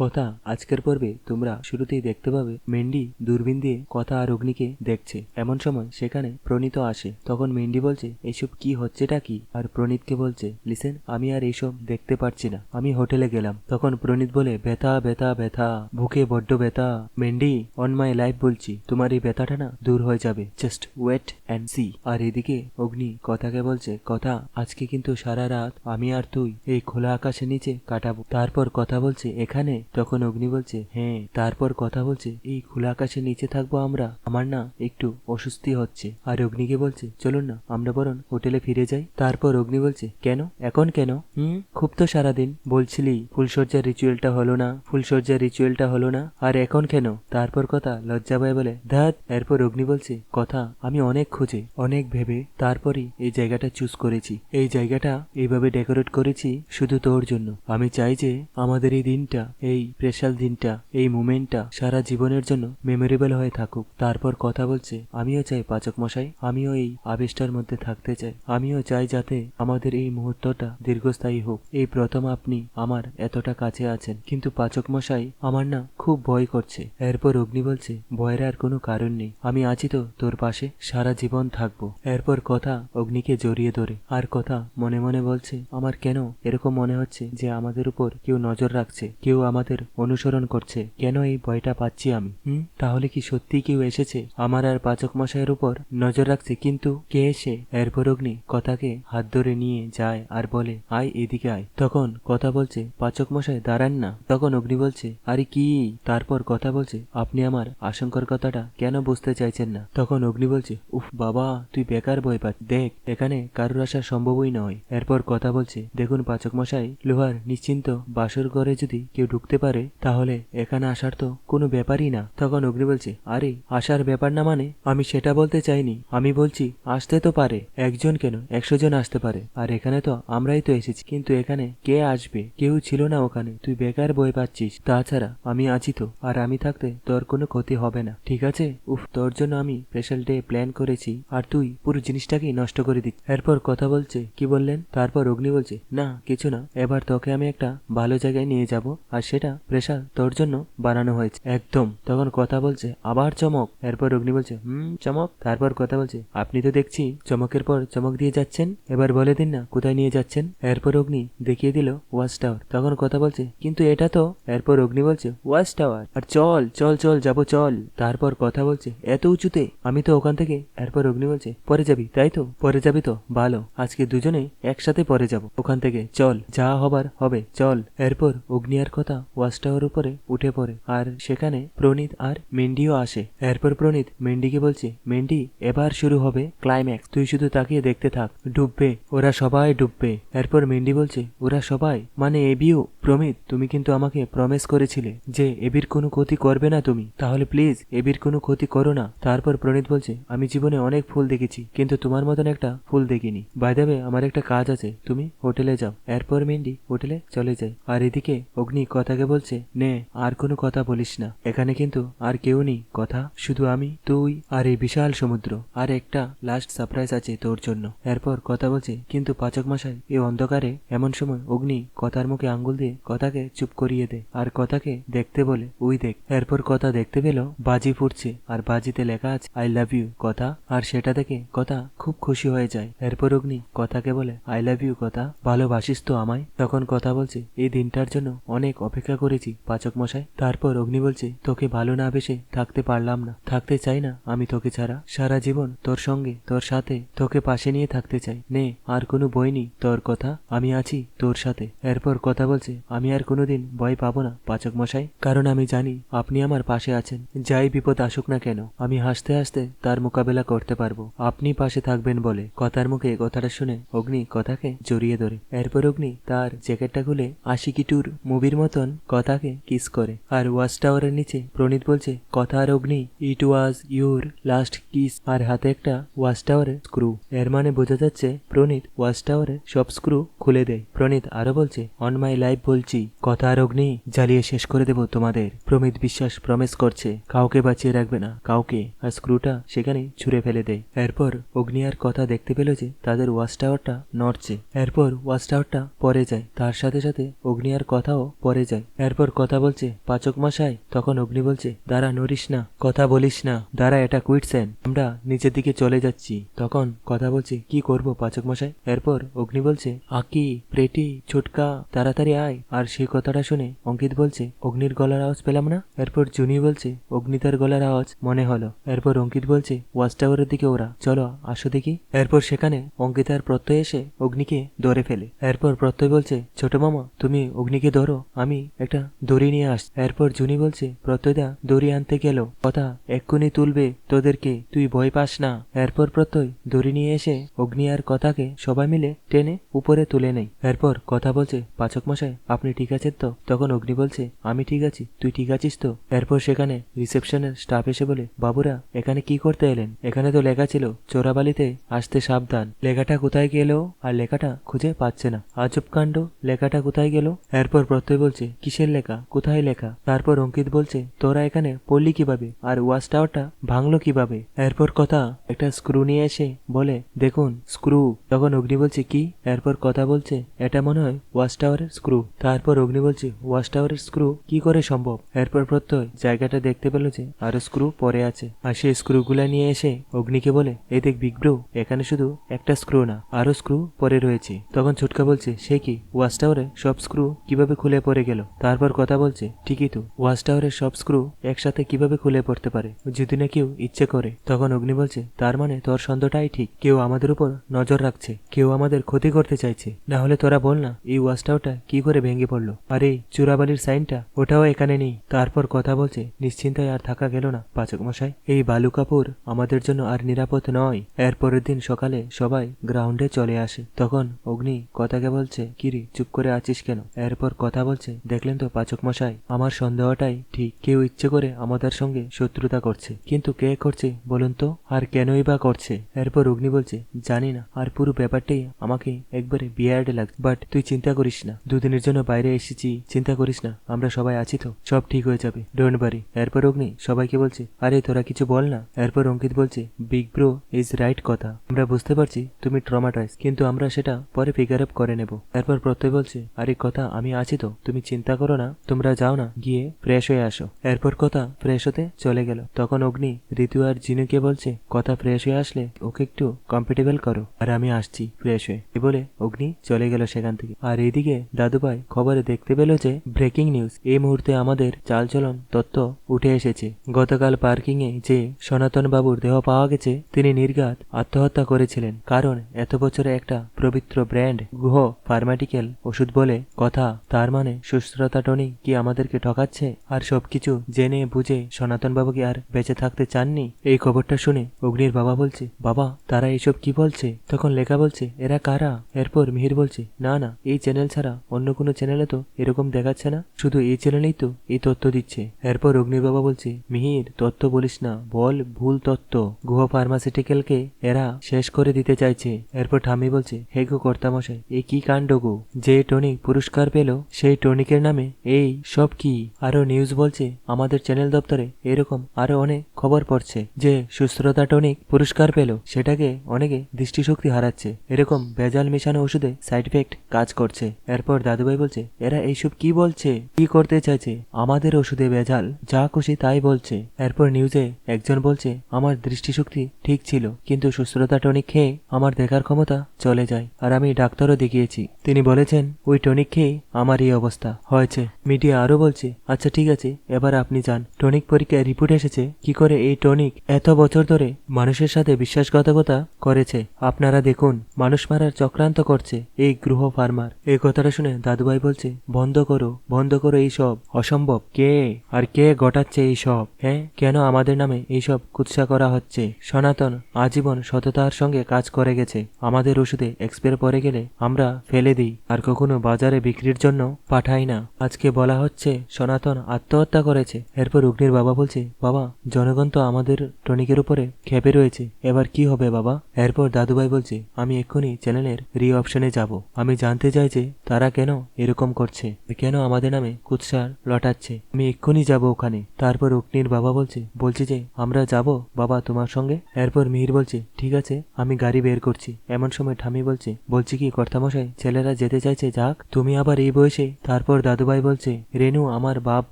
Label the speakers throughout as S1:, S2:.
S1: কথা আজকের পর্বে তোমরা শুরুতেই দেখতে পাবে মেন্ডি দূরবীন দিয়ে কথা আর অগ্নিকে দেখছে। এমন সময় সেখানে প্রণীত আসে। তখন মেন্ডি বলছে, এসব কি হচ্ছেটা কি? আর প্রণীতকে বলছে, লিসেন, আমি আর এইসব দেখতে পারছি না। আমি হোটেলে গেলাম। তখন প্রণীত বলে, ব্যথা ব্যথা ব্যথা, বুকে বড্ড ব্যথা। মেন্ডি অন মাই লাইফ বলছি, তোমার এই ব্যথাটা না দূর হয়ে যাবে। জাস্ট ওয়েট অ্যান্ড সি আর এদিকে অগ্নি কথাকে বলছে, কথা, আজকে কিন্তু সারা রাত আমি আর তুই এই খোলা আকাশের নিচে কাটাবো। তারপর কথা বলছে, এখানে তখন অগ্নি বলছে হ্যাঁ। তারপর কথা বলছে এই খোলা আকাশের নিচে থাকব আমরা আমার না একটু অস্বস্তি হচ্ছে। আর অগ্নিকে বলছে চলুন না আমরা বরং হোটেলে ফিরে যাই। তারপর অগ্নি বলছে কেন? এখন কেন? হুম? খুব তো সারাদিন বলছিলি ফুলসজ্জার রিচুয়ালটা হলো না ফুলসজ্জার রিচুয়ালটা হলো না আর এখন কেন? তারপর কথা লজ্জা পায় বলে ধ্যাত এরপর অগ্নি বলছে কথা আমি অনেক খুঁজে অনেক ভেবে তারপরই এই জায়গাটা চুজ করেছি। এই জায়গাটা এইভাবে ডেকোরেট করেছি শুধু তোর জন্য। আমি চাই যে আমাদের এই দিনটা এই স্পেশাল দিনটা, এই মুমেন্টটা সারা জীবনের জন্য মেমোরেবল হয়ে থাকুক। তারপর কথা বলছে, আমিও চাই পাচক মশাই, আমিও এই আবেশটার মধ্যে থাকতে চাই। আমিও চাই যাতে আমাদের এই মুহূর্তটা দীর্ঘস্থায়ী হোক। এই প্রথম আপনি আমার এতটা কাছে আছেন, কিন্তু পাচক মশাই আমার না খুব ভয় করছে। এরপর অগ্নি বলছে, ভয়ের আর কোনো কারণ নেই। আমি আছি তো তোর পাশে, সারা জীবন থাকব। এরপর কথা অগ্নিকে জড়িয়ে ধরে। আর কথা মনে মনে বলছে, আমার কেন এরকম মনে হচ্ছে যে আমাদের উপর কেউ নজর রাখছে? কেউ আমাদের অনুসরণ করছে। কেন এই ভয়টা পাচ্ছি আমি? হুম? তাহলে কি সত্যি কেউ এসেছে? আমার আর পাচক মশাইয়ের উপর নজর রাখছে, কিন্তু কে এসে এরপর অগ্নি কথাকে হাত ধরে নিয়ে যায় আর বলে, আয় এদিকে আয়। তখন কথা বলছে, পাচক মশাই, দাঁড়ান না। তখন অগ্নি বলছে, আরে কি? তারপর কথা বলছে, আপনি আমার আশঙ্কার কথাটা কেন বুঝতে চাইছেন না? তখন অগ্নি বলছে, উফ বাবা, তুই বেকার বই পাচ্ছ দেখ, এখানে কারোর আসা সম্ভবই নয়। এরপর কথা বলছে, দেখুন পাচক মশাই, লোহার নিশ্চিন্ত বাসর ঘরে যদি কেউ ঢুকতে পারে, তাহলে এখানে আসার তো কোনো ব্যাপারই না। তখন অগ্নি বলছে, আরে, আসার ব্যাপার না মানে? আমি সেটা বলতে চাইনি। আমি বলছি, আসতে তো পারে। একজন কেন? একশো জন আসতে পারে। আর এখানে তো আমরাই তো এসেছি। কিন্তু এখানে কে আসবে? কেউ ছিল না ওখানে। তুই বেকার বই পাচ্ছিস। তাছাড়া আমি আছি তো। আর আমি থাকতে তোর কোনো ক্ষতি হবে না। ঠিক আছে? উফ, তোর জন্য আমি স্পেশাল ডে প্ল্যান করেছি। আর তুই পুরো জিনিসটাকেই নষ্ট করে দিচ্ছিস। এরপর কথা বলছে, কি বললেন? তারপর অগ্নি বলছে, না, কিছু না। এবার তোকে আমি একটা ভালো জায়গায় নিয়ে যাব। আর সেটা প্রেশার তোর জন্য বানানো হয়েছে। একদম। তখন কথা বলছে, আবার চমক। এরপর অগ্নি বলছে, হুম, চমক? তারপর কথা বলছে, আপনি তো দেখছি চমকের পর চমক দিয়ে যাচ্ছেন। এবার বলে দিন না কোথায় নিয়ে যাচ্ছেন। এরপর অগ্নি দেখিয়ে দিল ওয়াচ টাওয়ার। তখন কথা বলছে, কিন্তু এটা তো? এরপর অগ্নি বলছে, ওয়াচ টাওয়ার? আর চল চল চল, যাব, চল। তারপর কথা বলছে, এত উঁচুতে? আমি তো ওখান থেকে। এরপর অগ্নি বলছে, পরে যাবি, তাই তো? পরে যাবি তো? ভালো, আজকে দুজনে একসাথে পরে যাব। ওখান থেকে, চল, যা হবার হবে, চল। এরপর অগ্নি আর কথা ওয়াচ টাওয়ার উপরে উঠে পড়ে। আর সেখানে প্রণীত আর মেন্ডিও আসে। এরপর প্রণীত মেন্ডিকে বলছে, মেন্ডি, এবার শুরু হবে ক্লাইম্যাক্স তুই শুধু তাকিয়ে দেখতে থাক। ডুববে। ওরা সবাই ডুববে। এরপর মেন্ডি বলছে, ওরা সবাই? মানে এবিও? প্রমিত তুমি কিন্তু আমাকে প্রমিস করেছিলে যে এবির কোনো ক্ষতি করবে না তুমি। তাহলে প্লিজ এবির কোনো ক্ষতি করো না। তারপর প্রণীত বলছে, আমি জীবনে অনেক ফুল দেখেছি, কিন্তু তোমার মতন একটা ফুল দেখিনি। বাইদাবে আমার একটা কাজ আছে। তুমি হোটেলে যাও। এরপর মেন্ডি হোটেলে চলে যায়। আর এদিকে অগ্নি কথাকে বলছে, নে, আর কোনো কথা বলিস না। এখানে কিন্তু আর কেউ নেই। কথা, শুধু আমি, তুই আর এই বিশাল সমুদ্র। আর একটা লাস্ট সারপ্রাইজ আছে তোর জন্য। এরপর কথা বলছে, কিন্তু পাচক মশাই এই অন্ধকারে এমন সময় অগ্নি কথার মুখে আঙ্গুল দিয়ে কথাকে চুপ করিয়ে দেয় আর কথাকে দেখতে বলে উই দেখ। এরপর কথা দেখতে পেল, বাজি ফুটছে, আর বাজিতে লেখা আছে, আই লাভ ইউ, কথা। আর সেটা দেখে কথা খুব খুশি হয়ে যায়। এরপর অগ্নি কথাকে বলে, আই লাভ ইউ, কথা। ভালোবাসিস তো আমায়? তখন কথা বলছে, এই দিনটার জন্য অনেক অপেক্ষা করেছি, পাচক মশাই। তারপর অগ্নি বলছে, তোকে ভালো না বেসে থাকতে পারলাম না। থাকতে চাই না আমি তোকে ছাড়া। সারা জীবন তোর সঙ্গে, তোর সাথে, তোকে পাশে নিয়ে থাকতে চাই। নে, আর কোনো বই নেই, তোর কথা, আমি আছি তোর সাথে। এরপর কথা বলছে, আমি আর কোনোদিন ভয় পাবো না, পাচক মশাই। কারণ আমি জানি আপনি আমার পাশে আছেন। যাই বিপদ আসুক না কেন, আমি হাসতে হাসতে তার মোকাবেলা করতে পারব। আপনি পাশে থাকবেন বলে কথার মুখে কথাটা শুনে অগ্নি কথাকে জড়িয়ে ধরে। এরপর অগ্নি তার জ্যাকেটটা খুলে আশিকি টুর মুভির মতন কথাকে কিস করে। আর ওয়াচ টাওয়ারের নিচে প্রণীত বলছে, কথা আর Agni, it was your last kiss. আর হাতে একটা ওয়াচ টাওয়ারের স্ক্রু। এর মানে বোঝা যাচ্ছে, প্রণীত ওয়াচ টাওয়ারের সব স্ক্রু খুলে দেয়। প্রণীত আরও বলছে অন মাই লাইফ বলছি, কথা আর অগ্নি জ্বালিয়ে শেষ করে দেব তোমাদের। প্রমিত বিশ্বাস প্রমিস করছে, কাউকে বাঁচিয়ে রাখবে না, কাউকে। আর স্ক্রুটা সেখানে ছুঁড়ে ফেলে দেয়। এরপর অগ্নি আর কথা দেখতে পেল যে, তাদের ওয়াচ টাওয়ারটা নড়ছে। এরপর ওয়াচ টাওয়ারটা পরে যায়। তার সাথে সাথে অগ্নি আর কথাও পরে যায়। এরপর কথা বলছে, পাচক মশাই, তখন অগ্নি বলছে, দাঁড়া, নড়িস না, কথা বলিস না, দাঁড়া, এটা কুইটসেন, আমরা নিচের দিকে চলে যাচ্ছি। তখন কথা বলছে, কি করব, পাচক মশাই? এরপর অগ্নি বলছে, আকি প্রেটি ছোটকা, তাড়াতাড়ি আয়। আর সেই কথাটা শুনে অঙ্কিত বলছে, অগ্নির গলার আওয়াজ পেলাম না? এরপর জুনি বলছে অগ্নিতার গলার আওয়াজ মনে হলো। এরপর অঙ্কিত বলছে, ওয়াচ টাওয়ারের দিকে ওরা, চলো, আসো দেখি। এরপর সেখানে অঙ্কিতার প্রত্যয় এসে অগ্নিকে ধরে ফেলে। এরপর প্রত্যয় বলছে, ছোট মামা, তুমি অগ্নিকে ধরো, আমি একটা দড়ি নিয়ে আস। এরপর জুনি বলছে, প্রত্যয়দা, দড়ি আনতে গেল। কথা এক্ষুনি তুলবে, তোদেরকে তুই ভয় পাস না। এরপর প্রত্যয় দড়ি নিয়ে এসে অগ্নি আর কথাকে সবাই মিলে টেনে উপরে তুলে নেই এরপর কথা বলছে, পাচক মশাই, আপনি ঠিক আছেন তো? তখন অগ্নি বলছে, আমি ঠিক আছি, তুই ঠিক আছিস তো? এরপর সেখানে রিসেপশনের স্টাফ এসে বলে, বাবুরা, এখানে কি করতে এলেন? এখানে তো লেখা ছিল, চোরাবালিতে আসতে সাবধান। লেখাটা কোথায় গেল? আর লেখাটা খুঁজে পাচ্ছে না। আজব কাণ্ড, লেখাটা কোথায় গেল? এরপর প্রত্যয় বলছে কিসের লেখা? কোথায় লেখা? তারপর অঙ্কিত বলছে, তোরা এখানে পড়লি কীভাবে? আর ওয়াচ টাওয়ারটা ভাঙলো কীভাবে? এরপর কথা, একটা স্ক্রু নিয়ে এসে বলে, দেখুন স্ক্রু তখন অগ্নি বলছে, কি? এরপর কথা বলছে, এটা মনে হয় ওয়াচ টাওয়ারের স্ক্রু তারপর অগ্নি বলছে, ওয়াচ টাওয়ারের স্ক্রু কি করে সম্ভব? এরপর প্রত্যয় জায়গাটা দেখতে পেল যে আরও স্ক্রু পরে আছে। আর সেই স্ক্রুগুলা নিয়ে এসে অগ্নিকে বলে এই দেখ বিগ ব্রো এখানে শুধু একটা স্ক্রু না, আরও স্ক্রু পরে রয়েছে। তখন ছুটকা বলছে, সে কি? ওয়াচ টাওয়ারে সব স্ক্রু কীভাবে খুলে পড়ে গেল? তারপর কথা বলছে, ঠিকই তো। ওয়াচ টাওয়ারের সব স্ক্রু একসাথে কীভাবে খুলে পড়তে পারে? যদি না কেউ ইচ্ছে করে, তখন অগ্নি বলছে, তার মানে তোর সন্দেহটাই ঠিক। কেউ আমাদের উপর নজর রাখছে, কেউ আমাদের ক্ষতি করতে চাইছে। না হলে তোরা বল না, এই ওয়াচ টাওয়ারটা কি করে ভেঙে পড়ল? আর এই চুরাবালির সাইনটা ওটাও এখানে নেই। তারপর কথা বলছে, নিশ্চিন্তায় আর থাকা গেল না, পাচক মশাই। এই বালু কাপুর আমাদের জন্য আর নিরাপদ নয়। এর পরের দিন সকালে সবাই গ্রাউন্ডে চলে আসে। তখন অগ্নি কথাকে বলছে কিরি চুপ করে আছিস কেন? এরপর কথা বলছে দেখলেন তো পাচক মশাই, আমার সন্দেহটাই ঠিক। কেউ ইচ্ছে করে আমাদের সঙ্গে শত্রুতা করছে। কিন্তু কে করছে বলুন তো? আর কেনই বা করছে? এরপর অগ্নি বলছে, জানি না। আর পুরো ব্যাপারটাই আমাকে একবারে বিয়ার্ড লাগছে। বাট তুই চিন্তা করিস না। দুদিনের জন্য বাইরে এসেছি। চিন্তা করিস না। আমরা সবাই আছি তো। সব ঠিক হয়ে যাবে। ডোন্ট বারি এরপর অগ্নি সবাইকে বলছে, আরে তোরা কিছু বল না। এরপর অঙ্কিত বলছে বিগ ব্রো ইজ রাইট কথা। আমরা বুঝতে পারছি তুমি ট্রমাটাইজ কিন্তু আমরা সেটা পরে ফিগার আপ করে নেব। এরপর প্রত্যয় বলছে, আরে কথা, আমি আছি তো। তুমি চিন্তা করো না, তোমরা যাও না, গিয়ে ফ্রেশ হয়ে আসো। এরপর কথা ফ্রেশ হতে চলে গেল। তখন অগ্নি, ঋতু আর জিনুকে বলছে, কথা ফ্রেশ হয়ে আসলে ওকে একটু কমফর্টেবল করো। আর আমি আসছি, ফ্রেশ হয়ে। এ বলে অগ্নি চলে গেল সেখান থেকে। আর এইদিকে দাদুভাই খবরে দেখতে পেল যে ব্রেকিং নিউজ এই মুহূর্তে আমাদের চালচলন তথ্য উঠে এসেছে। গতকাল পার্কিং এ যে সনাতন বাবুর দেহ পাওয়া গেছে, তিনি নির্ঘাত আত্মহত্যা করেছিলেন। কারণ এত বছরে একটা পবিত্র ব্র্যান্ড গুহ ফার্মাটিক্যাল ওষুধ বলে কথা, তার মানে সুস্থতা টনি কি আমাদেরকে ঠকাচ্ছে? আর সবকিছু জেনে বুঝে সনাতন বাবু কি আর বেঁচে থাকতে চাননি? এই খবরটা শুনে অগ্নির বাবা বলছে, বাবা, তারা এসব কি বলছে? তখন লেখা বলছে, এরা কারা? এরপর মিহির বলছে, না না, এই চ্যানেল ছাড়া অন্য কোনো চ্যানেলে তো এরকম দেখাচ্ছে না। শুধু এই চ্যানেলেই তো এই তথ্য দিচ্ছে। এরপর অগ্নির বাবা বলছে, মিহির তথ্য বলিস না, বল ভুল তত্ত্ব। গুহ ফার্মাসিউটিক্যালকে এরা শেষ করে দিতে চাইছে। এরপর ঠাম্মি বলছে, হে গো কর্তামশাই এই কি কাণ্ড গো? যে টনিক পুরস্কার পেল, সেই টনিকের নামে এই, সব কি? আরও নিউজ বলছে, আমাদের চ্যানেল দপ্তরে এরকম আরও অনেক খবর পড়ছে যে সুস্থতা টনিক পুরস্কার পেল। সেটাকে অনেকে দৃষ্টিশক্তি হারাচ্ছে। এরকম ভেজাল মেশানো ওষুধে সাইড ইফেক্ট কাজ করছে। এরপর দাদুভাই বলছে, এরা এইসব কি বলছে? কি করতে চাইছে? আমাদের ওষুধে ভেজাল। যা খুশি তাই বলছে। এরপর নিউজে একজন বলছে, আমার দৃষ্টিশক্তি ঠিক ছিল, কিন্তু সুস্থতা টনিক খেয়ে আমার দেখার ক্ষমতা চলে যায়। আর আমি ডাক্তারও দেখিয়েছি। তিনি বলেছেন, ওই টনিক খেয়ে আমার এই অবস্থা হয়েছে মিডিয়া আরও বলছে আচ্ছা ঠিক আছে, এবার আপনি যান। টনিক পরীক্ষায় রিপোর্ট এসেছে, কি করে এই টনিক এত বছর ধরে মানুষের সাথে বিশ্বাসঘাতকতা করেছে? আপনারা দেখুন, মানুষ মারার চক্রান্ত করছে, এই গ্রহ ফার্মার। এই কথাটা শুনে দাদুভাই বলছে, বন্ধ করো বন্ধ করো এই সব, অসম্ভব। কে? আর কে ঘটাচ্ছে এই সব? হ্যাঁ কেন আমাদের নামে এইসব কুৎসা করা হচ্ছে? সনাতন, আজীবন সততার সঙ্গে কাজ করে গেছে। আমাদের ওষুধে এক্সপায়ার পরে গেলে আমরা ফেলে দিই, আর কখনো বাজারে বিক্রির জন্য পাঠাই না। আজকে বলা হচ্ছে, সনাতন আত্মহত্যা করেছে। এরপর অগ্নির বাবা বলছে, বাবা, জনগণ তো আমাদের টনিকের উপরে খেপে রয়েছে। এবার কি হবে, বাবা? এরপর দাদুভাই বলছে, আমি এক্ষুনি চ্যানেলের রি অপশনে যাব। আমি জানতে চাই যে তারা কেন এরকম করছে, কেন আমাদের নামে কুৎসার লটাচ্ছে। আমি এক্ষুনি যাব ওখানে। তারপর অগ্নির বাবা বলছে বলছে যে, আমরা যাব, বাবা, তোমার সঙ্গে? এরপর মিহির বলছে, ঠিক আছে, আমি গাড়ি বের করছি। এমন সময় ঠামি বলছে, বলছি কি, কর্তামশাই, ছেলেরা যেতে চাইছে, যাক, তুমি আবার এই বয়সে। তারপর দাদুভাই দাদুভাই বলছে, রেনু, আমার বাপ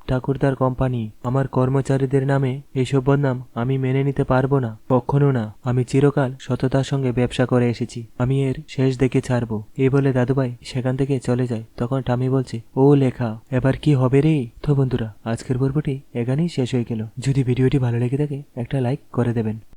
S1: ঠাকুরদার কোম্পানি, আমার কর্মচারীদের নামে এইসব বদনাম আমি মেনে নিতে পারব না, কখনো না। আমি চিরকাল সততার সঙ্গে ব্যবসা করে এসেছি, আমি এর শেষ দেখে ছাড়বো। এই বলে দাদুভাই সেখান থেকে চলে যায়। তখন টামি বলছে, ও লেখা, এবার কি হবে রে? তো বন্ধুরা, আজকের পর্বটি এখানেই শেষ হয়ে গেল। যদি ভিডিওটি ভালো লেগে থাকে, একটা লাইক করে দেবেন।